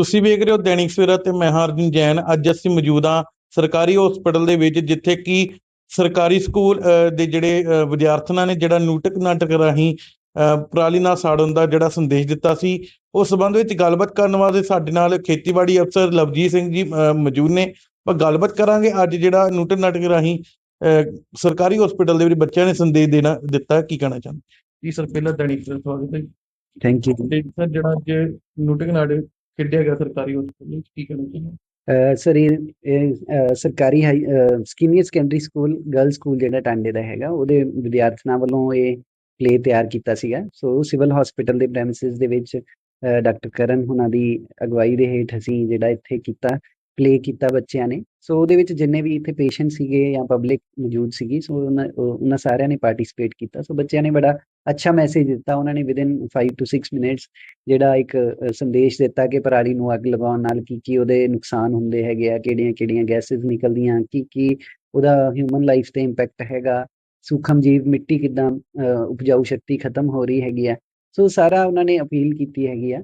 ਤੁਸੀਂ ਵੇਖ ਰਹੇ ਹੋ ਦੈਨਿਕ ਸਵੇਰਾ ਤੇ ਮੈਂ ਹਾਂ ਅਰਜੁਨ ਜੈਨ। ਅੱਜ ਅਸੀਂ ਮੌਜੂਦ ਹਾਂ ਸਰਕਾਰੀ ਹਸਪੀਟਲ ਦੇ ਵਿੱਚ ਜਿੱਥੇ ਕਿ ਸਰਕਾਰੀ ਸਕੂਲ ਦੇ ਜਿਹੜੇ ਵਿਦਿਆਰਥਣਾਂ ਨੇ ਜਿਹੜਾ ਨੂਟਕ ਨਾਟਕ ਰਾਹੀਂ ਪਰਾਲੀ ਨਾਲ ਸਾੜਨ ਦਾ ਜਿਹੜਾ ਸੰਦੇਸ਼ ਦਿੱਤਾ ਸੀ ਉਸ ਸੰਬੰਧ ਵਿੱਚ ਗੱਲਬਾਤ ਕਰਨ ਵਾਸਤੇ ਸਾਡੇ ਨਾਲ ਖੇਤੀਬਾੜੀ ਅਫਸਰ ਲਵਜੀਤ ਸਿੰਘ ਜੀ ਮੌਜੂਦ ਨੇ। ਆਪਾਂ ਗੱਲਬਾਤ ਕਰਾਂਗੇ ਅੱਜ ਜਿਹੜਾ ਨੂਟਕ ਨਾਟਕ ਰਾਹੀਂ ਸਰਕਾਰੀ ਹਸਪੀਟਲ ਦੇ ਵਿੱਚ ਬੱਚਿਆਂ ਨੇ ਸੰਦੇਸ਼ ਦੇਣਾ ਦਿੱਤਾ। ਕੀ ਕਹਿਣਾ ਚਾਹੁੰਦੇ? ਜੀ ਸਰ ਪਹਿਲਾਂ ਦੈਨਿਕ ਸਵੇਰਾ ਸਵਾਗਤ ਹੈ ਥੈਂਕ ਯੂ ਸਰ ਜਿਹੜਾ ਅੱਜ ਨੂਟਕ ਨਾਟਕ ਖੇਡਿਆ ਗਿਆ ਸਰਕਾਰੀ ਹਸਪਤਾਲ ਵਿੱਚ? ਕੀ ਕਹਿਣਾ ਚਾਹੁੰਦੇ ਸਰ ਇਹ ਇਹ, ਅਹ, ਸਰਕਾਰੀ high senior secondary school girl school ਜਿਹੜਾ ਟਾਂਡੇ ਦਾ ਹੈਗਾ ਉਹਦੇ ਵਿਦਿਆਰਥਣਾਂ ਵੱਲੋਂ ਇਹ ਪਲੇ ਤਿਆਰ ਕੀਤਾ ਸੀਗਾ। ਸੋ ਸਿਵਲ ਹਸਪੀਟਲ ਦੇ ਪ੍ਰੈਮਿਸਿਸ ਦੇ ਵਿੱਚ ਡਾਕਟਰ ਕਰਨ ਹੁਣਾਂ ਦੀ ਅਗਵਾਈ ਦੇ ਹੇਠ ਅਸੀਂ ਜਿਹੜਾ ਇੱਥੇ ਕੀਤਾ ਪਲੇ ਕੀਤਾ ਬੱਚਿਆਂ ਨੇ। ਸੋ ਉਹਦੇ ਵਿੱਚ ਜਿੰਨੇ ਵੀ ਇੱਥੇ ਪੇਸ਼ੈਂਟ ਸੀਗੇ ਜਾਂ ਪਬਲਿਕ ਮੌਜੂਦ ਸੀਗੀ ਸੋ ਉਹਨਾਂ ਉਹਨਾਂ ਸਾਰਿਆਂ ਨੇ ਪਾਰਟਿਸਿਪੇਟ ਕੀਤਾ। ਸੋ ਬੱਚਿਆਂ ਨੇ ਬੜਾ ਅੱਛਾ ਮੈਸੇਜ ਦਿੱਤਾ। ਉਹਨਾਂ ਨੇ ਵਿਦਿਨ 5 ਟੂ 6 ਮਿੰਟਸ ਜਿਹੜਾ ਇੱਕ ਸੰਦੇਸ਼ ਦਿੱਤਾ ਕਿ ਪਰਾਲੀ ਨੂੰ ਅੱਗ ਲਗਾਉਣ ਨਾਲ ਕੀ ਕੀ ਉਹਦੇ ਨੁਕਸਾਨ ਹੁੰਦੇ ਹੈਗੇ ਆ, ਕਿਹੜੀਆਂ ਕਿਹੜੀਆਂ ਗੈਸਸ ਨਿਕਲਦੀਆਂ, ਕੀ ਕੀ ਉਹਦਾ ਹਿਊਮਨ ਲਾਈਫ ਤੇ ਇੰਪੈਕਟ ਹੈਗਾ, ਸੂਖਮ ਜੀਵ ਮਿੱਟੀ ਕਿਦਾਂ ਉਪਜਾਊ ਸ਼ਕਤੀ ਖਤਮ ਹੋ ਰਹੀ ਹੈਗੀ ਆ। ਸੋ ਸਾਰਾ ਉਹਨਾਂ ਨੇ ਅਪੀਲ ਕੀਤੀ ਹੈਗੀ ਆ।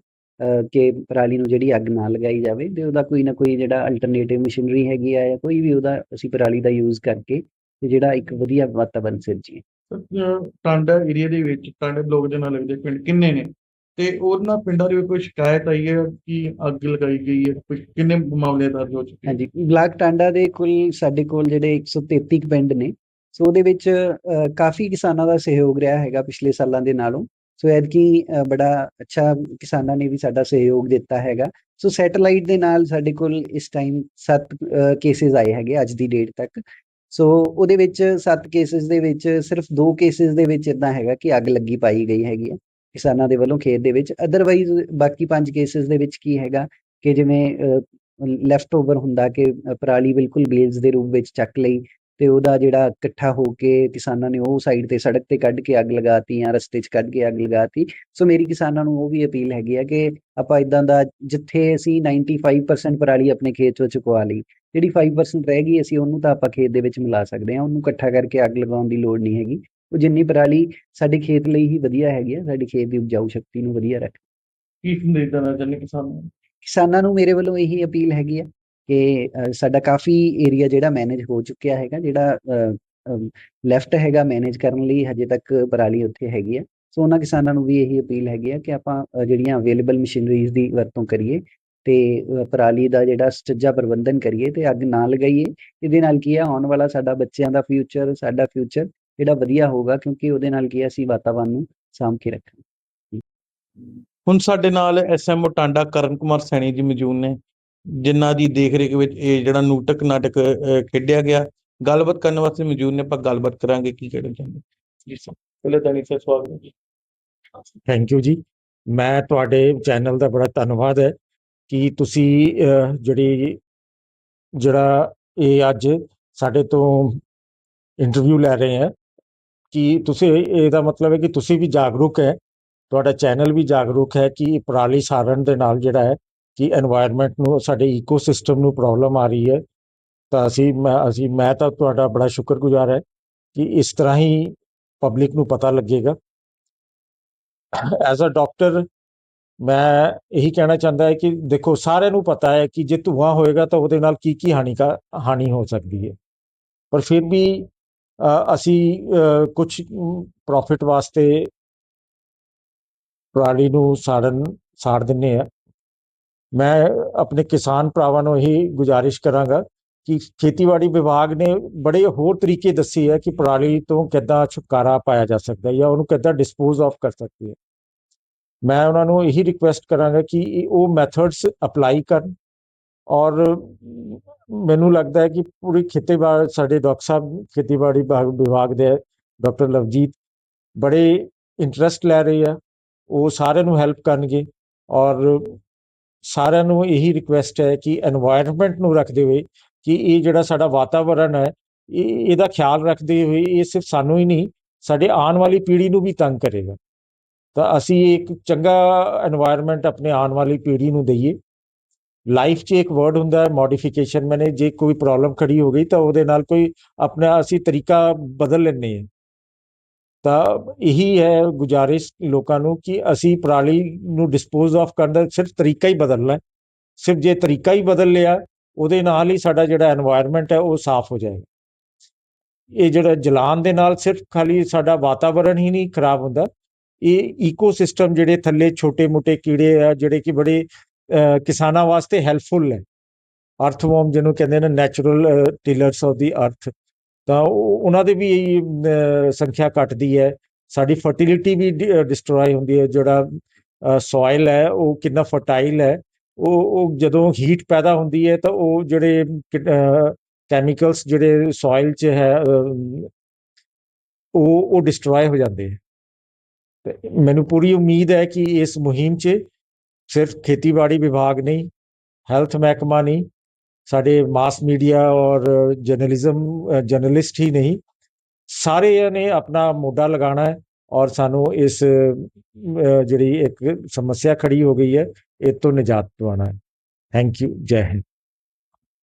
ਕਿ ਪਰਾਲੀ ਨੂੰ ਜਿਹੜੀ ਅੱਗ ਨਾ ਲਗਾਈ ਜਾਵੇ ਤੇ ਉਹਦਾ ਕੋਈ ਨਾ ਕੋਈ ਜਿਹੜਾ ਅਲਟਰਨੇਟਿਵ ਮਸ਼ੀਨਰੀ ਹੈਗੀ ਆ ਜਾਂ ਕੋਈ ਵੀ ਉਹਦਾ ਅਸੀਂ ਪਰਾਲੀ ਦਾ ਯੂਜ਼ ਕਰਕੇ ਤੇ ਜਿਹੜਾ ਇੱਕ ਵਧੀਆ ਵਾਤਾਵਰਨ ਸਿਰਜੀਏ। ਸਰ ਟਾਂਡਾ ਏਰੀਆ ਦੇ ਵਿੱਚ ਟਾਂਡੇ ਬਲੋਕ ਦੇ ਨਾਲ ਲੱਗਦੇ ਪਿੰਡ ਕਿੰਨੇ ਨੇ? ਤੇ ਉਹਨਾਂ ਪਿੰਡਾਂ ਦੇ ਵਿੱਚ ਕੋਈ ਸ਼ਿਕਾਇਤ ਆਈ ਹੈ ਕਿ ਅੱਗ ਲਗਾਈ ਗਈ ਹੈ? ਕੁਝ ਕਿੰਨੇ ਮਾਮਲੇ ਦਰਜ ਹੋ ਚੁੱਕੇ ਹਾਂਜੀ ਬਲਾਕ ਟਾਂਡਾ ਦੇ ਕੁੱਲ ਸਾਡੇ ਕੋਲ ਜਿਹੜੇ 133 ਕੁ ਪਿੰਡ ਨੇ ਸੋ ਉਹਦੇ ਵਿੱਚ ਕਾਫੀ ਕਿਸਾਨਾਂ ਦਾ ਸਹਿਯੋਗ ਰਿਹਾ ਹੈਗਾ ਪਿਛਲੇ ਸਾਲਾਂ ਦੇ ਨਾਲੋਂ। ਸੋ ਐਤਕੀ ਬੜਾ ਅੱਛਾ ਕਿਸਾਨਾਂ ਨੇ ਵੀ ਸਾਡਾ ਸਹਿਯੋਗ ਦਿੱਤਾ ਹੈਗਾ। ਸੋ ਸੈਟੇਲਾਈਟ ਦੇ ਨਾਲ ਸਾਡੇ ਕੋਲ ਇਸ ਟਾਈਮ 7 ਕੇਸਿਸ ਆਏ ਹੈਗੇ ਅੱਜ ਦੀ ਡੇਟ ਤੱਕ। ਸੋ ਉਹਦੇ ਵਿੱਚ 7 ਕੇਸਿਸ ਦੇ ਵਿੱਚ ਸਿਰਫ 2 ਕੇਸਿਸ ਦੇ ਵਿੱਚ ਇਦਾਂ ਹੈਗਾ ਕਿ ਅੱਗ ਲੱਗੀ ਪਾਈ ਗਈ ਹੈਗੀ ਹੈ ਕਿਸਾਨਾਂ ਦੇ ਵੱਲੋਂ ਖੇਤ ਦੇ ਵਿੱਚ। ਅਦਰਵਾਈਜ਼ ਬਾਕੀ 5 ਕੇਸਿਸ ਦੇ ਵਿੱਚ ਕੀ ਹੈਗਾ ਕਿ ਜਿਵੇਂ ਲੈਫਟ ਓਵਰ ਹੁੰਦਾ ਕਿ ਪਰਾਲੀ ਬਿਲਕੁਲ ਬੇਲਸ ਦੇ ਰੂਪ ਵਿੱਚ ਚੱਕ ਲਈ ਤੇ ਉਹਦਾ ਜਿਹੜਾ ਇਕੱਠਾ ਹੋ ਕੇ ਕਿਸਾਨਾਂ ਨੇ ਉਹ ਸਾਈਡ ਤੇ ਸੜਕ ਤੇ ਕੱਢ ਕੇ ਅੱਗ ਲਗਾਤੀ ਜਾਂ ਰਸਤੇ 'ਚ ਕੱਢ ਕੇ ਅੱਗ ਲਗਾਤੀ। ਸੋ ਮੇਰੀ ਕਿਸਾਨਾਂ ਨੂੰ ਉਹ ਵੀ ਅਪੀਲ ਹੈਗੀ ਆ ਕਿ ਆਪਾਂ ਇਦਾਂ ਦਾ ਜਿੱਥੇ ਅਸੀਂ 95% ਪਰਾਲੀ ਆਪਣੇ ਖੇਤ 'ਚੋਂ ਚੁਕਵਾ ਲਈ ਜਿਹੜੀ 5% ਰਹਿ ਗਈ ਅਸੀਂ ਉਹਨੂੰ ਤਾਂ ਆਪਾਂ ਖੇਤ ਦੇ ਵਿੱਚ ਮਿਲਾ ਸਕਦੇ ਹਾਂ ਉਹਨੂੰ ਇਕੱਠਾ ਕਰਕੇ ਅੱਗ ਲਗਾਉਣ ਦੀ ਲੋੜ ਨਹੀਂ ਹੈਗੀ। ਉਹ ਜਿੰਨੀ ਪਰਾਲੀ ਸਾਡੇ ਖੇਤ ਲਈ ਹੀ ਵਧੀਆ ਹੈਗੀ ਆ ਸਾਡੇ ਖੇਤ ਦੀ ਉਪਜਾਊ ਸ਼ਕਤੀ ਨੂੰ ਵਧੀਆ ਰੱਖ। ਕੀ ਸੰਦੇਸ਼ ਦੇਣਾ ਚਾਹੁੰਦੇ ਕਿਸਾਨਾਂ ਨੂੰ? ਕਿਸਾਨਾਂ ਨੂੰ ਮੇਰੇ ਵੱਲੋਂ ਇਹੀ ਅਪੀਲ ਹੈਗੀ ਆ ਕਿ ਸਾਡਾ ਕਾਫੀ ਏਰੀਆ ਜਿਹੜਾ ਮੈਨੇਜ ਹੋ ਚੁੱਕਿਆ ਹੈਗਾ, ਜਿਹੜਾ ਲੈਫਟ ਹੈਗਾ ਮੈਨੇਜ ਕਰਨ ਲਈ ਹਜੇ ਤੱਕ ਪਰਾਲੀ ਉੱਥੇ ਹੈਗੀ ਆ। ਸੋ ਉਹਨਾਂ ਕਿਸਾਨਾਂ ਨੂੰ ਵੀ ਇਹੀ ਅਪੀਲ ਹੈਗੀ ਆ ਕਿ ਆਪਾਂ ਜਿਹੜੀਆਂ ਅਵੇਲੇਬਲ ਮਸ਼ੀਨਰੀਜ਼ ਦੀ ਵਰਤੋਂ ਕਰੀਏ ਤੇ ਪਰਾਲੀ ਦਾ ਜਿਹੜਾ ਸੁਚੱਜਾ ਪ੍ਰਬੰਧਨ ਕਰੀਏ ਤੇ ਅੱਗ ਨਾ ਲਗਾਈਏ। ਇਹਦੇ ਨਾਲ ਕੀ ਹੈ ਆਉਣ ਵਾਲਾ ਸਾਡਾ ਬੱਚਿਆਂ ਦਾ ਫਿਊਚਰ ਸਾਡਾ ਫਿਊਚਰ ਜਿਹੜਾ ਵਧੀਆ ਹੋਊਗਾ ਕਿਉਂਕਿ ਉਹਦੇ ਨਾਲ ਕੀ ਆ, ਅਸੀਂ ਵਾਤਾਵਰਨ ਨੂੰ ਸਾਂਭ ਕੇ ਰੱਖਾਂਗੇ। ਹੁਣ ਸਾਡੇ ਨਾਲ ਐਸਐਮਓ ਟਾਂਡਾ ਕਰਨ ਕੁਮਾਰ ਸੈਣੀ ਜੀ ਮੌਜੂਦ ਨੇ। ਜਿਨ੍ਹਾਂ ਦੀ ਦੇਖਰੇਖ ਵਿੱਚ ਇਹ ਜਿਹੜਾ ਨੂਟਕ ਨਾਟਕ ਖੇਡਿਆ ਗਿਆ। ਗੱਲਬਾਤ ਕਰਨ ਵਾਸਤੇ ਮੌਜੂਦ ਨੇ, ਆਪਾਂ ਗੱਲਬਾਤ ਕਰਾਂਗੇ ਕੀ ਕਹਿਣਾ ਚਾਹੁੰਦੇ। ਜੀ ਸਰ, ਪਹਿਲੇ ਤਾਂ ਸਰ ਸਵਾਗਤ ਹੈ ਜੀ। ਥੈਂਕ ਯੂ ਜੀ। ਮੈਂ ਤੁਹਾਡੇ ਚੈਨਲ ਦਾ ਬੜਾ ਧੰਨਵਾਦ ਹੈ ਕਿ ਤੁਸੀਂ ਜਿਹੜੀ, ਜਿਹੜਾ ਇਹ ਅੱਜ ਸਾਡੇ ਤੋਂ ਇੰਟਰਵਿਊ ਲੈ ਰਹੇ ਹੈ, ਕਿ ਤੁਸੀਂ ਇਹਦਾ ਮਤਲਬ ਹੈ ਕਿ ਤੁਸੀਂ ਵੀ ਜਾਗਰੂਕ ਹੈ। ਤੁਹਾਡਾ ਚੈਨਲ ਵੀ ਜਾਗਰੂਕ ਹੈ ਕਿ ਪਰਾਲੀ ਸਾੜਨ ਦੇ ਨਾਲ ਜਿਹੜਾ ਹੈ ਕਿ এনवायरमेंट ਨੂੰ, ਸਾਡੇ ਇਕੋਸਿਸਟਮ ਨੂੰ ਪ੍ਰੋਬਲਮ ਆ ਰਹੀ ਹੈ, ਤਾਂ ਅਸੀਂ, ਮੈਂ ਅਸੀਂ, ਮੈਂ ਤਾਂ ਤੁਹਾਡਾ ਬੜਾ ਸ਼ੁਕਰਗੁਜ਼ਾਰ ਹੈ ਕਿ ਇਸ ਤਰ੍ਹਾਂ ਹੀ ਪਬਲਿਕ ਨੂੰ ਪਤਾ ਲੱਗੇਗਾ। ਐਜ਼ ਅ ਡਾਕਟਰ ਮੈਂ ਇਹੀ ਕਹਿਣਾ ਚਾਹੁੰਦਾ ਹੈ ਕਿ ਦੇਖੋ, ਸਾਰਿਆਂ ਨੂੰ ਪਤਾ ਹੈ ਕਿ ਜੇ ਧੂਆ ਹੋਏਗਾ ਤਾਂ ਉਹਦੇ ਨਾਲ ਕੀ ਕੀ ਹਾਨੀ ਕਾ, ਹਾਨੀ ਹੋ ਸਕਦੀ ਹੈ। ਪਰ ਫਿਰ ਵੀ ਅਸੀਂ ਕੁਝ ਪ੍ਰੋਫਿਟ ਵਾਸਤੇ ਪ੍ਰਾਣੀ ਨੂੰ ਸਾੜਨ, ਸਾੜ ਦਿੰਨੇ ਆ ਮੈਂ ਆਪਣੇ ਕਿਸਾਨ ਭਰਾਵਾਂ ਨੂੰ ਇਹੀ ਗੁਜ਼ਾਰਿਸ਼ ਕਰਾਂਗਾ ਕਿ ਖੇਤੀਬਾੜੀ ਵਿਭਾਗ ਨੇ ਬੜੇ ਹੋਰ ਤਰੀਕੇ ਦੱਸੇ ਆ ਕਿ ਪਰਾਲੀ ਤੋਂ ਕਿੱਦਾਂ ਛੁਟਕਾਰਾ ਪਾਇਆ ਜਾ ਸਕਦਾ ਹੈ ਜਾਂ ਉਹਨੂੰ ਕਿੱਦਾਂ ਡਿਸਪੋਜ਼ ਆਫ ਕਰ ਸਕਦੇ ਹੈ ਮੈਂ ਉਹਨਾਂ ਨੂੰ ਇਹੀ ਰਿਕੁਐਸਟ ਕਰਾਂਗਾ ਕਿ ਉਹ ਮੈਥਡਸ ਅਪਲਾਈ ਕਰਨ ਔਰ ਮੈਨੂੰ ਲੱਗਦਾ ਹੈ ਕਿ ਪੂਰੀ ਖੇਤੀਬਾੜੀ ਸਾਡੇ ਡਾਕਟਰ ਸਾਹਿਬ, ਖੇਤੀਬਾੜੀ ਵਿਭਾਗ ਵਿਭਾਗ ਦੇ ਡਾਕਟਰ ਲਵਜੀਤ ਬੜੇ ਇੰਟਰਸਟ ਲੈ ਰਹੇ ਆ। ਉਹ ਸਾਰਿਆਂ ਨੂੰ ਹੈਲਪ ਕਰਨਗੇ ਔਰ ਸਾਰਿਆਂ ਨੂੰ ਇਹੀ ਰਿਕੁਐਸਟ ਹੈ ਕਿ এনवायरमेंट ਨੂੰ ਰੱਖਦੇ ਹੋਏ ਕਿ ਇਹ ਜਿਹੜਾ ਸਾਡਾ ਵਾਤਾਵਰਨ ਹੈ, ਇਹ, ਇਹਦਾ ਖਿਆਲ ਰੱਖਦੇ ਹੋਏ ਇਹ ਸਿਰਫ ਸਾਨੂੰ ਹੀ ਨਹੀਂ, ਸਾਡੇ ਆਉਣ ਵਾਲੀ ਪੀੜ੍ਹੀ ਨੂੰ ਵੀ ਤੰਗ ਕਰੇਗਾ। ਤਾਂ ਅਸੀਂ ਇੱਕ ਚੰਗਾ এনवायरमेंट ਆਪਣੇ ਆਉਣ ਵਾਲੀ ਪੀੜ੍ਹੀ ਨੂੰ ਦਈਏ। ਲਾਈਫ 'ਚ ਇੱਕ ਵਰਡ ਹੁੰਦਾ ਹੈ ਮੋਡੀਫਿਕੇਸ਼ਨ ਮੈਨੇ ਜੇ ਕੋਈ ਪ੍ਰੋਬਲਮ ਖੜੀ ਹੋ ਗਈ ਤਾਂ ਉਹਦੇ ਨਾਲ ਕੋਈ ਆਪਣਾ ਅਸੀਂ ਤਰੀਕਾ ਬਦਲ ਲੈਣੇ ਹਾਂ। ਤਾਂ ਇਹੀ ਹੈ ਗੁਜਾਰਿਸ਼ ਲੋਕਾਂ ਨੂੰ ਕਿ ਅਸੀਂ ਪਰਾਲੀ ਨੂੰ ਡਿਸਪੋਜ਼ ਆਫ ਕਰਨ ਦਾ ਸਿਰਫ ਤਰੀਕਾ ਹੀ ਬਦਲਣਾ ਸਿਰਫ ਜੇ ਤਰੀਕਾ ਹੀ ਬਦਲ ਲਿਆ, ਉਹਦੇ ਨਾਲ ਹੀ ਸਾਡਾ ਜਿਹੜਾ এনवायरमेंट ਹੈ, ਉਹ ਸਾਫ਼ ਹੋ ਜਾਏਗਾ। ਇਹ ਜਿਹੜਾ ਜਲਾਨ ਦੇ ਨਾਲ ਸਿਰਫ ਖਾਲੀ ਸਾਡਾ ਵਾਤਾਵਰਣ ਹੀ ਨਹੀਂ ਖਰਾਬ ਹੁੰਦਾ, ਇਹ ਇਕੋਸਿਸਟਮ ਜਿਹੜੇ ਥੱਲੇ ਛੋਟੇ-ਮੋਟੇ ਕੀੜੇ ਆ, ਜਿਹੜੇ ਕਿ ਬੜੇ ਕਿਸਾਨਾਂ ਵਾਸਤੇ ਹੈਲਪਫੁਲ ਹੈ ਅਰਥਵੋਮ ਜਿਹਨੂੰ ਕਹਿੰਦੇ ਨੇ ਨੈਚੁਰਲ ਟਿਲਰਸ ਆਫ ਦੀ ਅਰਥ ਤਾਂ ਉਹ- ਉਹਨਾਂ ਦੇ ਵੀ ਅਹ, ਸੰਖਿਆ ਘਟਦੀ ਹੈ। ਸਾਡੀ ਫਰਟੀਲਿਟੀ ਵੀ ਡਿਸਟਰੋਏ ਹੁੰਦੀ ਹੈ। ਜਿਹੜਾ ਸੋਇਲ ਹੈ ਉਹ ਕਿੰਨਾ ਫਰਟਾਈਲ ਹੈ ਉਹ ਉਹ ਜਦੋਂ ਹੀਟ ਪੈਦਾ ਹੁੰਦੀ ਹੈ ਤਾਂ ਉਹ ਜਿਹੜੇ ਕੈਮੀਕਲਸ ਜਿਹੜੇ ਸੋਇਲ 'ਚ ਹੈ ਉਹ ਉਹ ਡਿਸਟਰੋਏ ਹੋ ਜਾਂਦੇ ਹੈ। ਤੇ ਮੈਨੂੰ ਪੂਰੀ ਉਮੀਦ ਹੈ ਕਿ ਇਸ ਮੁਹਿੰਮ 'ਚ ਸਿਰਫ ਖੇਤੀਬਾੜੀ ਵਿਭਾਗ ਨਹੀਂ ਹੈਲਥ ਮਹਿਕਮਾ ਨਹੀਂ ਸਾਡੇ ਮਾਸ ਮੀਡੀਆ ਔਰ ਜਰਨਲਿਜ਼ਮ ਜਰਨਲਿਸਟ ਹੀ ਨਹੀਂ, ਸਾਰਿਆਂ ਨੇ ਆਪਣਾ ਮੋਢਾ ਲਗਾਉਣਾ ਹੈ ਔਰ ਸਾਨੂੰ ਇਸ ਜਿਹੜੀ ਇੱਕ ਸਮੱਸਿਆ ਖੜੀ ਹੋ ਗਈ ਹੈ, ਇਹ ਤੋਂ ਨਿਜਾਤ ਦਿਵਾਉਣਾ ਹੈ। ਥੈਂਕ ਯੂ ਜੈ ਹਿੰਦ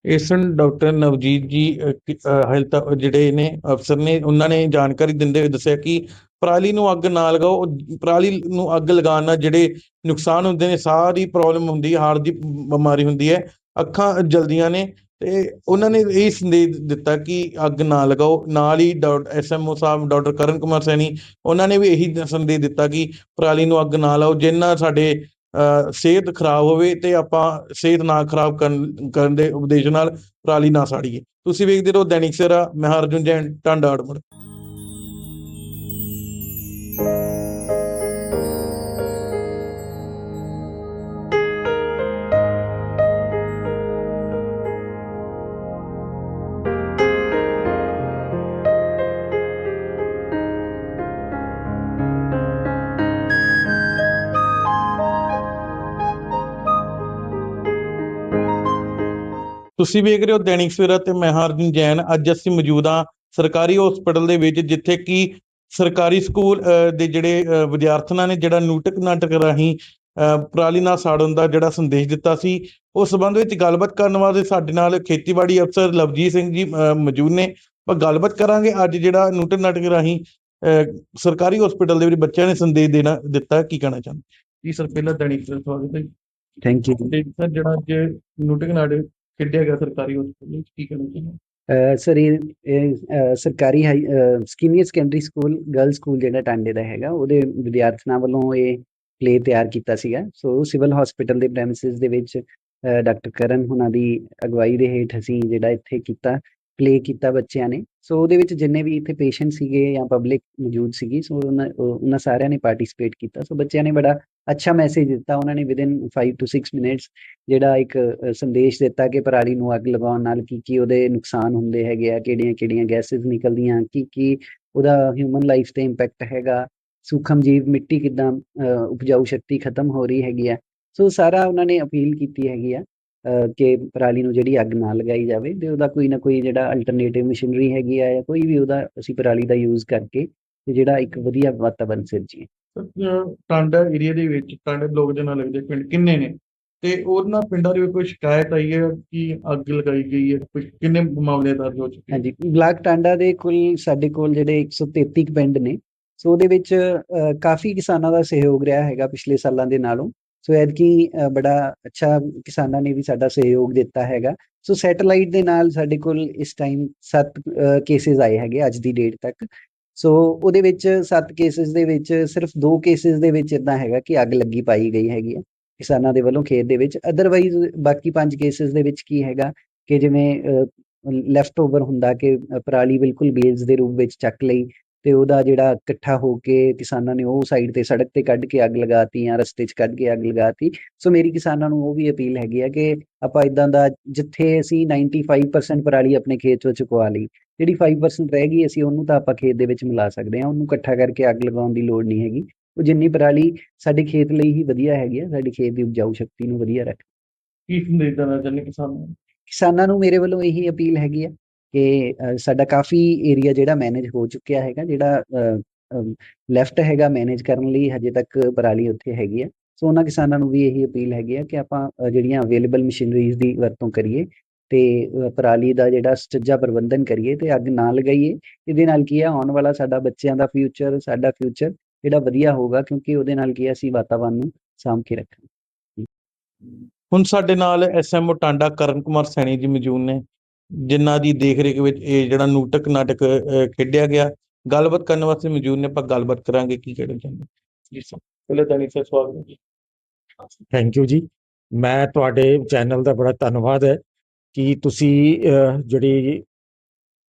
ਇਸ ਡਾਕਟਰ ਨਵਜੀਤ ਜੀ ਹੈਲਥ ਜਿਹੜੇ ਨੇ ਅਫਸਰ ਨੇ, ਉਹਨਾਂ ਨੇ ਜਾਣਕਾਰੀ ਦਿੰਦੇ ਹੋਏ ਦੱਸਿਆ ਕਿ ਪਰਾਲੀ ਨੂੰ ਅੱਗ ਨਾ ਲਗਾਓ, ਪਰਾਲੀ ਨੂੰ ਅੱਗ ਲਗਾਉਣ ਨਾਲ ਜਿਹੜੇ ਨੁਕਸਾਨ ਹੁੰਦੇ ਨੇ, ਸਾਰੀ ਪ੍ਰੋਬਲਮ ਹੁੰਦੀ ਹੈ, ਹਾਰਟ ਦੀ ਬਿਮਾਰੀ ਹੁੰਦੀ ਹੈ। ਅੱਖਾਂ ਜਲਦੀਆਂ ਨੇ ਤੇ ਉਹਨਾਂ ਨੇ ਇਹ ਸੰਦੇਸ਼ ਦਿੱਤਾ ਕਿ ਅੱਗ ਨਾ ਲਗਾਓ। ਨਾਲ ਹੀ ਐਸਐਮਓ ਸਾਹਿਬ ਡਾਕਟਰ ਕਰਨ ਕੁਮਾਰ ਸੈਣੀ ਉਹਨਾਂ ਨੇ ਵੀ ਇਹੀ ਸੰਦੇਸ਼ ਦਿੱਤਾ ਕਿ ਪਰਾਲੀ ਨੂੰ ਅੱਗ ਨਾ ਲਾਓ ਜਿੰਨਾ ਸਾਡੇ ਅਹ, ਸਿਹਤ ਖਰਾਬ ਹੋਵੇ ਤੇ ਆਪਾਂ ਸਿਹਤ ਨਾ ਖਰਾਬ ਕਰਨ ਦੇ ਉਪਦੇਸ਼ ਨਾਲ ਪਰਾਲੀ ਨਾ ਸਾੜੀਏ। ਤੁਸੀਂ ਵੇਖਦੇ ਰਹੋ ਦੈਨਿਕ ਸਵੇਰਾ ਮੈਂ ਹਰਜੁਨ ਜੈਨ ਟਾਂਡਾ ਅੜਮੜ ਤੁਸੀਂ ਵੇਖ ਰਹੇ ਹੋ ਦੈਨਿਕ ਸਵੇਰਾ ਤੇ ਮੈਂ ਹਰਜੁਨ ਜੈਨ। ਅੱਜ ਅਸੀਂ ਮੌਜੂਦ ਹਾਂ ਸਰਕਾਰੀ ਹਸਪੀਟਲ ਦੇ ਵਿੱਚ ਜਿੱਥੇ ਕਿ ਸਰਕਾਰੀ ਸਕੂਲ ਦੇ ਜਿਹੜੇ ਵਿਦਿਆਰਥਣਾਂ ਨੇ ਜਿਹੜਾ ਨੂਟਕ ਨਾਟਕ ਰਾਹੀਂ ਪਰਾਲੀ ਨਾਲ ਸਾੜਨ ਦਾ ਜਿਹੜਾ ਸੰਦੇਸ਼ ਦਿੱਤਾ ਸੀ ਉਸ ਸੰਬੰਧ ਵਿੱਚ ਗੱਲਬਾਤ ਕਰਨ ਵਾਸਤੇ ਸਾਡੇ ਨਾਲ ਖੇਤੀਬਾੜੀ ਅਫਸਰ ਲਵਜੀਤ ਸਿੰਘ ਜੀ ਮੌਜੂਦ ਨੇ। ਆਪਾਂ ਗੱਲਬਾਤ ਕਰਾਂਗੇ ਅੱਜ ਜਿਹੜਾ ਨੂਟਕ ਨਾਟਕ ਰਾਹੀਂ ਅਹ, ਸਰਕਾਰੀ ਹਸਪੀਟਲ ਦੇ ਵਿੱਚ ਬੱਚਿਆਂ ਨੇ ਸੰਦੇਸ਼ ਦੇਣਾ ਦਿੱਤਾ। ਕੀ ਕਹਿਣਾ ਚਾਹੁੰਦੇ? ਜੀ ਸਰ ਪਹਿਲਾਂ ਦੈਨਿਕ ਸਵੇਰਾ ਸਵਾਗਤ ਹੈ ਜੀ। ਥੈਂਕ ਯੂ ਸਰ ਜਿਹੜਾ ਅੱਜ ਨੂਟਕ ਨਾਟਕ ਖੇਡਿਆ ਗਿਆ ਸਰਕਾਰੀ ਹਸਪਤਾਲ ਵਿੱਚ ਕੀ ਕਹਿਣਾ ਚਾਹੁੰਦੇ ਸਰ ਇਹ ਇਹ, ਅਹ, ਸਰਕਾਰੀ high senior secondary school girl school ਜਿਹੜਾ ਟਾਂਡੇ ਦਾ ਹੈਗਾ ਉਹਦੇ ਵਿਦਿਆਰਥਣਾਂ ਵੱਲੋਂ ਇਹ ਪਲੇ ਤਿਆਰ ਕੀਤਾ ਸੀਗਾ। ਸੋ ਸਿਵਲ ਹਸਪੀਟਲ ਦੇ ਪ੍ਰੈਮਿਸਿਸ ਦੇ ਵਿੱਚ ਡਾਕਟਰ ਕਰਨ ਹੁਣਾਂ ਦੀ ਅਗਵਾਈ ਦੇ ਹੇਠ ਅਸੀਂ ਜਿਹੜਾ ਇੱਥੇ ਕੀਤਾ ਪਲੇ ਕੀਤਾ ਬੱਚਿਆਂ ਨੇ। ਸੋ ਉਹਦੇ ਵਿੱਚ ਜਿੰਨੇ ਵੀ ਇੱਥੇ ਪੇਸ਼ੈਂਟ ਸੀਗੇ ਜਾਂ ਪਬਲਿਕ ਮੌਜੂਦ ਸੀਗੀ ਸੋ ਉਹਨਾਂ ਉਹ- ਉਹਨਾਂ ਸਾਰਿਆਂ ਨੇ ਪਾਰਟਿਸਿਪੇਟ ਕੀਤਾ। ਸੋ ਬੱਚਿਆਂ ਨੇ ਬੜਾ ਅੱਛਾ ਮੈਸੇਜ ਦਿੱਤਾ ਉਹਨਾਂ ਨੇ ਵਿਦਿਨ 5 ਟੂ 6 ਮਿੰਟਸ ਜਿਹੜਾ ਇੱਕ ਸੰਦੇਸ਼ ਦਿੱਤਾ ਕਿ ਪਰਾਲੀ ਨੂੰ ਅੱਗ ਲਗਾਉਣ ਨਾਲ ਕੀ ਕੀ ਉਹਦੇ ਨੁਕਸਾਨ ਹੁੰਦੇ ਹੈਗੇ ਆ, ਕਿਹੜੀਆਂ ਕਿਹੜੀਆਂ ਗੈਸਸ ਨਿਕਲਦੀਆਂ, ਕੀ ਕੀ ਉਹਦਾ ਹਿਊਮਨ ਲਾਈਫ ਤੇ ਇੰਪੈਕਟ ਹੈਗਾ, ਸੂਖਮ ਜੀਵ ਮਿੱਟੀ ਕਿਦਾਂ ਉਪਜਾਊ ਸ਼ਕਤੀ ਖਤਮ ਹੋ ਰਹੀ ਹੈਗੀ ਆ। ਸੋ ਸਾਰਾ ਉਹਨਾਂ ਨੇ ਅਪੀਲ ਕੀਤੀ ਹੈਗੀ ਆ ਕਿ ਪਰਾਲੀ ਨੂੰ ਜਿਹੜੀ ਅੱਗ ਨਾ ਲਗਾਈ ਜਾਵੇ ਤੇ ਉਹਦਾ ਕੋਈ ਨਾ ਕੋਈ ਜਿਹੜਾ ਅਲਟਰਨੇਟਿਵ ਮਸ਼ੀਨਰੀ ਹੈਗੀ ਆ ਜਾਂ ਕੋਈ ਵੀ ਉਹਦਾ ਅਸੀਂ ਪਰਾਲੀ ਦਾ ਯੂਜ਼ ਕਰਕੇ ਤੇ ਜਿਹੜਾ ਇੱਕ ਵਧੀਆ ਵਾਤਾਵਰਨ ਸਿਰਜੀਏ। ਸਰ ਟਾਂਡਾ ਏਰੀਆ ਦੇ ਵਿੱਚ, ਟਾਂਡੇ ਲੋਕ ਜਨਾਂ ਲੱਗਦੇ, ਪਿੰਡ ਕਿੰਨੇ ਨੇ? ਤੇ ਉਹਨਾਂ ਪਿੰਡਾਂ ਦੇ ਵਿੱਚ ਕੋਈ ਸ਼ਿਕਾਇਤ ਆਈ ਹੈ ਕਿ ਅੱਗ ਲਗਾਈ ਗਈ ਹੈ? ਕੁਝ ਕਿੰਨੇ ਮਾਮਲੇ ਦਰਜ ਹੋ ਚੁੱਕੇ ਹਾਂਜੀ, ਬਲਾਕ ਟਾਂਡਾ ਦੇ ਕੁੱਲ ਸਾਡੇ ਕੋਲ ਜਿਹੜੇ 133 ਪਿੰਡ ਨੇ, ਸੋ ਉਹਦੇ ਵਿੱਚ ਕਾਫੀ ਕਿਸਾਨਾਂ ਦਾ ਸਹਿਯੋਗ ਰਿਹਾ ਹੈਗਾ ਪਿਛਲੇ ਸਾਲਾਂ ਦੇ ਨਾਲੋਂ। ਸੋ ਐਤਕੀ ਬੜਾ ਅੱਛਾ ਕਿਸਾਨਾਂ ਨੇ ਵੀ ਸਾਡਾ ਸਹਿਯੋਗ ਦਿੱਤਾ ਹੈਗਾ। ਸੋ ਸੈਟੇਲਾਈਟ ਦੇ ਨਾਲ ਸਾਡੇ ਕੋਲ ਇਸ ਟਾਈਮ 7 ਕੇਸਿਸ ਆਏ ਹੈਗੇ ਅੱਜ ਦੀ ਡੇਟ ਤੱਕ। ਸੋ ਉਹਦੇ ਵਿੱਚ 7 ਕੇਸਿਸ ਦੇ ਵਿੱਚ ਸਿਰਫ 2 ਕੇਸਿਸ ਦੇ ਵਿੱਚ ਇਦਾਂ ਹੈਗਾ ਕਿ ਅੱਗ ਲੱਗੀ ਪਾਈ ਗਈ ਹੈਗੀ ਹੈ ਕਿਸਾਨਾਂ ਦੇ ਵੱਲੋਂ ਖੇਤ ਦੇ ਵਿੱਚ। ਅਦਰਵਾਈਜ਼ ਬਾਕੀ 5 ਕੇਸਿਸ ਦੇ ਵਿੱਚ ਕੀ ਹੈਗਾ ਕਿ ਜਿਵੇਂ ਲੈਫਟ ਓਵਰ ਹੁੰਦਾ ਕਿ ਪਰਾਲੀ ਬਿਲਕੁਲ ਬੇਲਸ ਦੇ ਰੂਪ ਵਿੱਚ ਚੱਕ ਲਈ ਤੇ ਉਹਦਾ ਜਿਹੜਾ ਇਕੱਠਾ ਹੋ ਕੇ ਕਿਸਾਨਾਂ ਨੇ ਉਹ ਸਾਈਡ ਤੇ ਸੜਕ ਤੇ ਕੱਢ ਕੇ ਅੱਗ ਲਗਾਤੀ ਜਾਂ ਰਸਤੇ 'ਚ ਕੱਢ ਕੇ ਅੱਗ ਲਗਾਤੀ। ਸੋ ਮੇਰੀ ਕਿਸਾਨਾਂ ਨੂੰ ਉਹ ਵੀ ਅਪੀਲ ਹੈਗੀ ਆ ਕਿ ਆਪਾਂ ਇਦਾਂ ਦਾ ਜਿੱਥੇ ਅਸੀਂ 95% ਪਰਾਲੀ ਆਪਣੇ ਖੇਤ ਵਿੱਚ ਚੁਕਵਾ ਲਈ ਜਿਹੜੀ 5% ਰਹਿ ਗਈ ਅਸੀਂ ਉਹਨੂੰ ਤਾਂ ਆਪਾਂ ਖੇਤ ਦੇ ਵਿੱਚ ਮਿਲਾ ਸਕਦੇ ਹਾਂ ਉਹਨੂੰ ਇਕੱਠਾ ਕਰਕੇ ਅੱਗ ਲਗਾਉਣ ਦੀ ਲੋੜ ਨਹੀਂ ਹੈਗੀ। ਉਹ ਜਿੰਨੀ ਪਰਾਲੀ ਸਾਡੇ ਖੇਤ ਲਈ ਹੀ ਵਧੀਆ ਹੈਗੀ ਆ ਸਾਡੀ ਖੇਤ ਦੀ ਉਪਜਾਊ ਸ਼ਕਤੀ ਨੂੰ ਵਧੀਆ ਰੱਖ ਕੀ ਸੰਦੇਸ਼ ਦੇਣਾ ਚਾਹੁੰਦੇ ਕਿਸਾਨਾਂ ਨੂੰ? ਕਿਸਾਨਾਂ ਨੂੰ ਮੇਰੇ ਵੱਲੋਂ ਇਹੀ ਅਪੀਲ ਹੈਗੀ ਆ ਕਿ ਸਾਡਾ ਕਾਫੀ ਏਰੀਆ ਜਿਹੜਾ ਮੈਨੇਜ ਹੋ ਚੁੱਕਿਆ ਹੈਗਾ, ਜਿਹੜਾ ਲੈਫਟ ਹੈਗਾ ਮੈਨੇਜ ਕਰਨ ਲਈ ਹਜੇ ਤੱਕ ਪਰਾਲੀ ਉੱਥੇ ਹੈਗੀ ਆ ਸੋ ਉਹਨਾਂ ਕਿਸਾਨਾਂ ਨੂੰ ਵੀ ਇਹੀ ਅਪੀਲ ਹੈਗੀ ਆ ਕਿ ਆਪਾਂ ਜਿਹੜੀਆਂ ਅਵੇਲੇਬਲ ਮਸ਼ੀਨਰੀਜ਼ ਦੀ ਵਰਤੋਂ ਕਰੀਏ ਤੇ ਪਰਾਲੀ ਦਾ ਜਿਹੜਾ ਸੁਚੱਜਾ ਪ੍ਰਬੰਧਨ ਕਰੀਏ ਤੇ ਅੱਗ ਨਾ ਲਗਾਈਏ। ਇਹਦੇ ਨਾਲ ਕੀ ਆ ਆਉਣ ਵਾਲਾ ਸਾਡਾ ਬੱਚਿਆਂ ਦਾ ਫਿਊਚਰ ਸਾਡਾ ਫਿਊਚਰ ਜਿਹੜਾ ਵਧੀਆ ਹੋਊਗਾ ਕਿਉਂਕਿ ਉਹਦੇ ਨਾਲ ਕੀ ਆ ਅਸੀਂ ਵਾਤਾਵਰਨ ਨੂੰ ਸਾਂਭ ਕੇ ਰੱਖਾਂਗੇ। ਹੁਣ ਸਾਡੇ ਨਾਲ ਐਸਐਮਓ ਟਾਂਡਾ ਕਰਨ ਕੁਮਾਰ ਸੈਣੀ ਜੀ ਮੌਜੂਦ ਨੇ। ਜਿਨ੍ਹਾਂ ਦੀ ਦੇਖਰੇਖ ਵਿੱਚ ਇਹ ਜਿਹੜਾ ਨੂਟਕ ਨਾਟਕ ਖੇਡਿਆ ਗਿਆ। ਗੱਲਬਾਤ ਕਰਨ ਵਾਸਤੇ ਮੌਜੂਦ ਨੇ, ਆਪਾਂ ਗੱਲਬਾਤ ਕਰਾਂਗੇ ਕੀ ਕਿਹੜੇ ਚਾਹੁੰਦੇ। ਜੀ ਸਰ, ਪਹਿਲੇ ਤਾਂ ਸਰ ਸਵਾਗਤ ਹੈ ਜੀ। ਥੈਂਕ ਯੂ ਜੀ। ਮੈਂ ਤੁਹਾਡੇ ਚੈਨਲ ਦਾ ਬੜਾ ਧੰਨਵਾਦ ਹੈ ਕਿ ਤੁਸੀਂ ਜਿਹੜੀ,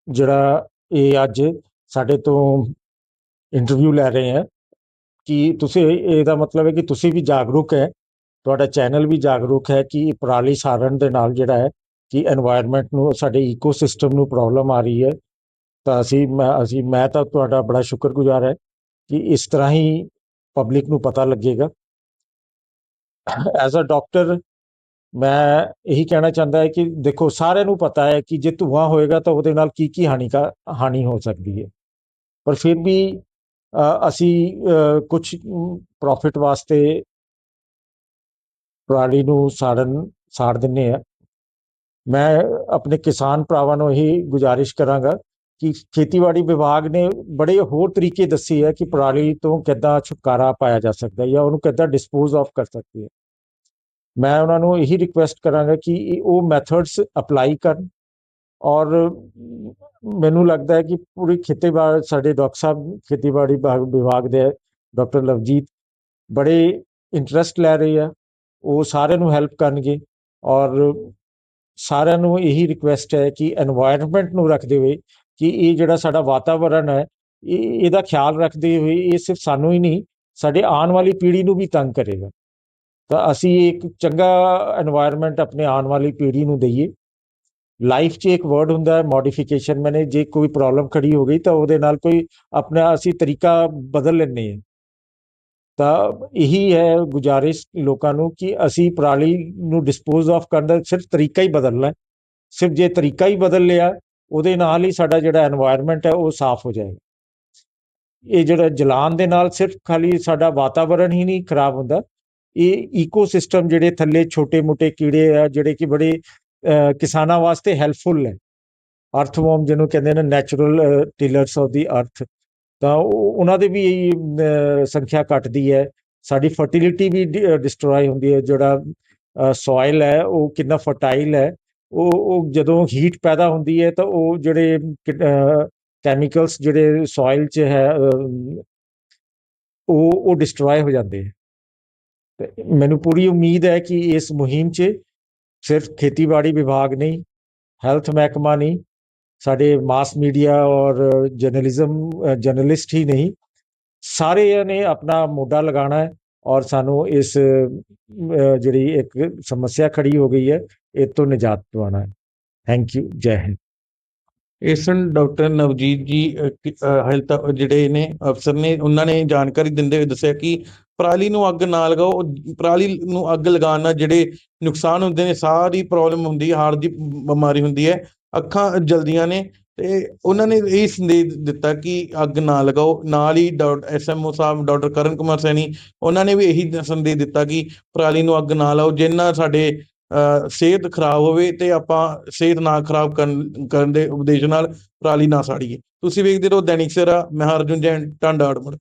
ਜਿਹੜਾ ਇਹ ਅੱਜ ਸਾਡੇ ਤੋਂ ਇੰਟਰਵਿਊ ਲੈ ਰਹੇ ਹੈ, ਕਿ ਤੁਸੀਂ, ਇਹਦਾ ਮਤਲਬ ਹੈ ਕਿ ਤੁਸੀਂ ਵੀ ਜਾਗਰੂਕ ਹੈ। ਤੁਹਾਡਾ ਚੈਨਲ ਵੀ ਜਾਗਰੂਕ ਹੈ ਕਿ ਪਰਾਲੀ ਸਾੜਨ ਦੇ ਨਾਲ ਜਿਹੜਾ ਹੈ ਕਿ এনवायरमेंट ਨੂੰ, ਸਾਡੇ ਇਕੋਸਿਸਟਮ ਨੂੰ ਪ੍ਰੋਬਲਮ ਆ ਰਹੀ ਹੈ, ਤਾਂ ਅਸੀਂ, ਮੈਂ ਅਸੀਂ, ਮੈਂ ਤਾਂ ਤੁਹਾਡਾ ਬੜਾ ਸ਼ੁਕਰਗੁਜ਼ਾਰ ਹੈ ਕਿ ਇਸ ਤਰ੍ਹਾਂ ਹੀ ਪਬਲਿਕ ਨੂੰ ਪਤਾ ਲੱਗੇਗਾ। ਐਜ਼ ਅ ਡਾਕਟਰ ਮੈਂ ਇਹੀ ਕਹਿਣਾ ਚਾਹੁੰਦਾ ਹੈ ਕਿ ਦੇਖੋ, ਸਾਰਿਆਂ ਨੂੰ ਪਤਾ ਹੈ ਕਿ ਜੇ ਧੂਆ ਹੋਏਗਾ ਤਾਂ ਉਹਦੇ ਨਾਲ ਕੀ ਕੀ ਹਾਨੀ ਦਾ ਹਾਨੀ ਹੋ ਸਕਦੀ ਹੈ। ਪਰ ਫਿਰ ਵੀ ਅਸੀਂ ਕੁਝ ਪ੍ਰੋਫਿਟ ਵਾਸਤੇ ਪ੍ਰਾਣੀ ਨੂੰ ਸਾੜਨ, ਸਾੜ ਦਿੰਨੇ ਆ ਮੈਂ ਆਪਣੇ ਕਿਸਾਨ ਭਰਾਵਾਂ ਨੂੰ ਇਹੀ ਗੁਜ਼ਾਰਿਸ਼ ਕਰਾਂਗਾ ਕਿ ਖੇਤੀਬਾੜੀ ਵਿਭਾਗ ਨੇ ਬੜੇ ਹੋਰ ਤਰੀਕੇ ਦੱਸੇ ਹੈ ਕਿ ਪਰਾਲੀ ਤੋਂ ਕਿੱਦਾਂ ਛੁਟਕਾਰਾ ਪਾਇਆ ਜਾ ਸਕਦਾ ਹੈ ਜਾਂ ਉਹਨੂੰ ਕਿੱਦਾਂ ਡਿਸਪੋਜ਼ ਆਫ ਕਰ ਸਕਦੀ ਹੈ ਮੈਂ ਉਹਨਾਂ ਨੂੰ ਇਹੀ ਰਿਕੁਐਸਟ ਕਰਾਂਗਾ ਕਿ ਉਹ ਮੈਥਡਸ ਅਪਲਾਈ ਕਰਨ ਔਰ ਮੈਨੂੰ ਲੱਗਦਾ ਹੈ ਕਿ ਪੂਰੀ ਖੇਤੀਬਾੜੀ ਸਾਡੇ ਡਾਕਟਰ ਸਾਹਿਬ, ਖੇਤੀਬਾੜੀ ਵਿਭਾਗ ਵਿਭਾਗ ਦੇ ਡਾਕਟਰ ਲਵਜੀਤ ਬੜੇ ਇੰਟਰਸਟ ਲੈ ਰਹੇ ਆ। ਉਹ ਸਾਰਿਆਂ ਨੂੰ ਹੈਲਪ ਕਰਨਗੇ ਔਰ ਸਾਰਿਆਂ ਨੂੰ ਇਹੀ ਰਿਕੁਐਸਟ ਹੈ ਕਿ এনवायरमेंट ਨੂੰ ਰੱਖਦੇ ਹੋਏ ਕਿ ਇਹ ਜਿਹੜਾ ਸਾਡਾ ਵਾਤਾਵਰਣ ਹੈ, ਇਹ, ਇਹਦਾ ਖਿਆਲ ਰੱਖਦੇ ਹੋਏ ਇਹ ਸਿਰਫ ਸਾਨੂੰ ਹੀ ਨਹੀਂ, ਸਾਡੇ ਆਉਣ ਵਾਲੀ ਪੀੜ੍ਹੀ ਨੂੰ ਵੀ ਤੰਗ ਕਰੇਗਾ। ਤਾਂ ਅਸੀਂ ਇੱਕ ਚੰਗਾ এনवायरमेंट ਆਪਣੇ ਆਉਣ ਵਾਲੀ ਪੀੜ੍ਹੀ ਨੂੰ ਦਈਏ। ਲਾਈਫ 'ਚ ਇੱਕ ਵਰਡ ਹੁੰਦਾ ਹੈ ਮੋਡੀਫਿਕੇਸ਼ਨ ਮੈਨੇ ਜੇ ਕੋਈ ਪ੍ਰੋਬਲਮ ਖੜੀ ਹੋ ਗਈ ਤਾਂ ਉਹਦੇ ਨਾਲ ਕੋਈ ਆਪਣਾ ਅਸੀਂ ਤਰੀਕਾ ਬਦਲ ਲੈਣੇ ਹਾਂ। ਤਾਂ ਇਹੀ ਹੈ ਗੁਜਾਰਿਸ਼ ਲੋਕਾਂ ਨੂੰ ਕਿ ਅਸੀਂ ਪਰਾਲੀ ਨੂੰ ਡਿਸਪੋਜ਼ ਆਫ ਕਰਨ ਦਾ ਸਿਰਫ ਤਰੀਕਾ ਹੀ ਬਦਲਣਾ ਹੈ। ਸਿਰਫ ਜੇ ਤਰੀਕਾ ਹੀ ਬਦਲ ਲਿਆ, ਉਹਦੇ ਨਾਲ ਹੀ ਸਾਡਾ ਜਿਹੜਾ এনवायरमेंट ਹੈ, ਉਹ ਸਾਫ਼ ਹੋ ਜਾਏਗਾ। ਇਹ ਜਿਹੜਾ ਜਲਾਨ ਦੇ ਨਾਲ ਸਿਰਫ ਖਾਲੀ ਸਾਡਾ ਵਾਤਾਵਰਣ ਹੀ ਨਹੀਂ ਖਰਾਬ ਹੁੰਦਾ, ਇਹ ਇਕੋਸਿਸਟਮ ਜਿਹੜੇ ਥੱਲੇ ਛੋਟੇ-ਮੋਟੇ ਕੀੜੇ ਆ, ਜਿਹੜੇ ਕਿ ਬੜੇ ਕਿਸਾਨਾਂ ਵਾਸਤੇ ਹੈਲਪਫੁਲ ਹੈ ਅਰਥਵੋਮ ਜਿਹਨੂੰ ਕਹਿੰਦੇ ਨੇ ਨੈਚੁਰਲ ਟਿਲਰਸ ਆਫ ਦੀ ਅਰਥ ਤਾਂ ਉਹਨਾਂ ਦੇ ਵੀ ਅਹ, ਸੰਖਿਆ ਘਟਦੀ ਹੈ। ਸਾਡੀ ਫਰਟੀਲਿਟੀ ਵੀ ਡਿਸਟਰੋਏ ਹੁੰਦੀ ਹੈ। ਜਿਹੜਾ ਸੋਇਲ ਹੈ ਉਹ ਕਿੰਨਾ ਫਰਟਾਈਲ ਹੈ ਉਹ ਉਹ ਜਦੋਂ ਹੀਟ ਪੈਦਾ ਹੁੰਦੀ ਹੈ ਤਾਂ ਉਹ ਜਿਹੜੇ ਕੈਮੀਕਲਸ ਜਿਹੜੇ ਸੋਇਲ 'ਚ ਹੈ ਉਹ ਉਹ ਡਿਸਟਰੋਏ ਹੋ ਜਾਂਦੇ ਹੈ। ਮੈਨੂੰ ਪੂਰੀ ਉਮੀਦ ਹੈ ਕਿ ਇਸ ਮੁਹਿੰਮ 'ਚ ਸਿਰਫ ਖੇਤੀਬਾੜੀ ਵਿਭਾਗ ਨਹੀਂ ਹੈਲਥ ਮਹਿਕਮਾ ਨਹੀਂ ਸਾਡੇ ਮਾਸ ਮੀਡੀਆ ਔਰ ਜਰਨਲਿਜ਼ਮ ਜਰਨਲਿਸਟ ਹੀ ਨਹੀਂ, ਸਾਰਿਆਂ ਨੇ ਆਪਣਾ ਮੋਢਾ ਲਗਾਉਣਾ ਹੈ ਔਰ ਸਾਨੂੰ ਇਸ ਜਿਹੜੀ ਇੱਕ ਸਮੱਸਿਆ ਖੜੀ ਹੋ ਗਈ ਹੈ, ਇਹ ਤੋਂ ਨਿਜਾਤ ਦਿਵਾਉਣਾ ਹੈ। ਥੈਂਕ ਯੂ ਜੈ ਹਿੰਦ ਇਸ ਡਾਕਟਰ ਨਵਜੀਤ ਜੀ ਹੈਲਥ ਜਿਹੜੇ ਨੇ ਅਫਸਰ ਨੇ, ਉਹਨਾਂ ਨੇ ਜਾਣਕਾਰੀ ਦਿੰਦੇ ਹੋਏ ਦੱਸਿਆ ਕਿ ਪਰਾਲੀ ਨੂੰ ਅੱਗ ਨਾ ਲਗਾਓ, ਪਰਾਲੀ ਨੂੰ ਅੱਗ ਲਗਾਉਣ ਨਾਲ ਜਿਹੜੇ ਨੁਕਸਾਨ ਹੁੰਦੇ ਨੇ, ਸਾਰੀ ਪ੍ਰੋਬਲਮ ਹੁੰਦੀ ਹਾਰਟ ਦੀ ਬਿਮਾਰੀ ਹੁੰਦੀ ਹੈ। ਅੱਖਾਂ ਜਲਦੀਆਂ ਨੇ ਤੇ ਉਹਨਾਂ ਨੇ ਇਹ ਸੰਦੇਸ਼ ਦਿੱਤਾ ਕਿ ਅੱਗ ਨਾ ਲਗਾਓ। ਨਾਲ ਹੀ ਡਾਕਟਰ ਐਸਐਮਓ ਸਾਹਿਬ, ਡਾਕਟਰ ਕਰਨ ਕੁਮਾਰ ਸੈਣੀ, ਉਹਨਾਂ ਨੇ ਵੀ ਇਹੀ ਸੰਦੇਸ਼ ਦਿੱਤਾ ਕਿ ਪਰਾਲੀ ਨੂੰ ਅੱਗ ਨਾ ਲਾਓ, ਜਿੰਨਾ ਸਾਡੇ ਸਿਹਤ ਖਰਾਬ ਹੋਵੇ ਤੇ ਆਪਾਂ ਸਿਹਤ ਨਾ ਖਰਾਬ ਕਰਨ ਦੇ ਉਪਦੇਸ਼ ਨਾਲ ਪਰਾਲੀ ਨਾ ਸਾੜੀਏ। ਤੁਸੀਂ ਵੇਖਦੇ ਰਹੋ, ਦੈਨਿਕ ਸੇਰਾ ਮੈਂ ਹਰਜੁਨ ਜੈਨ, ਟਾਂਡਾ ਅੜਮੜ